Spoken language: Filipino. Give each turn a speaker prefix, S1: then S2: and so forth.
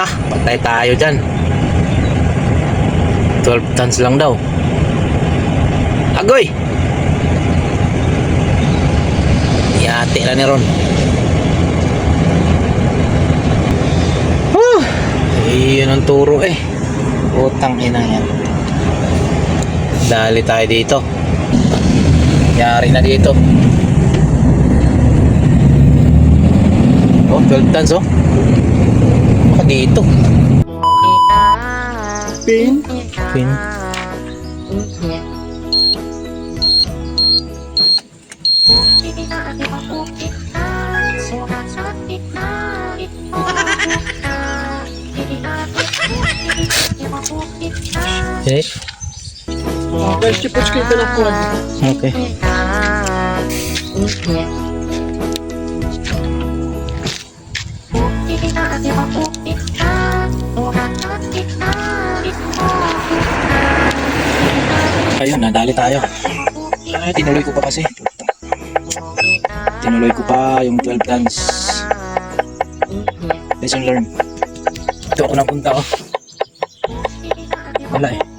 S1: Ah, patay tayo dyan. 12 tons lang daw. Agoy! Yati lang ni Ron. Huh! Iyon ang turo eh. Utang ina yan. Dali tayo dito. Yari na dito. Oh, 12 tons oh. Dito.
S2: Pin.
S1: Pin. Finish?
S2: Weźcie poczekajcie na wkład.
S1: Okay. Ayun, nadali tayo. Ay, tinuloy ko pa kasi. Tinuloy ko pa yung 12 tons. Lesson learned. Ito ako napunta oh. Wala eh.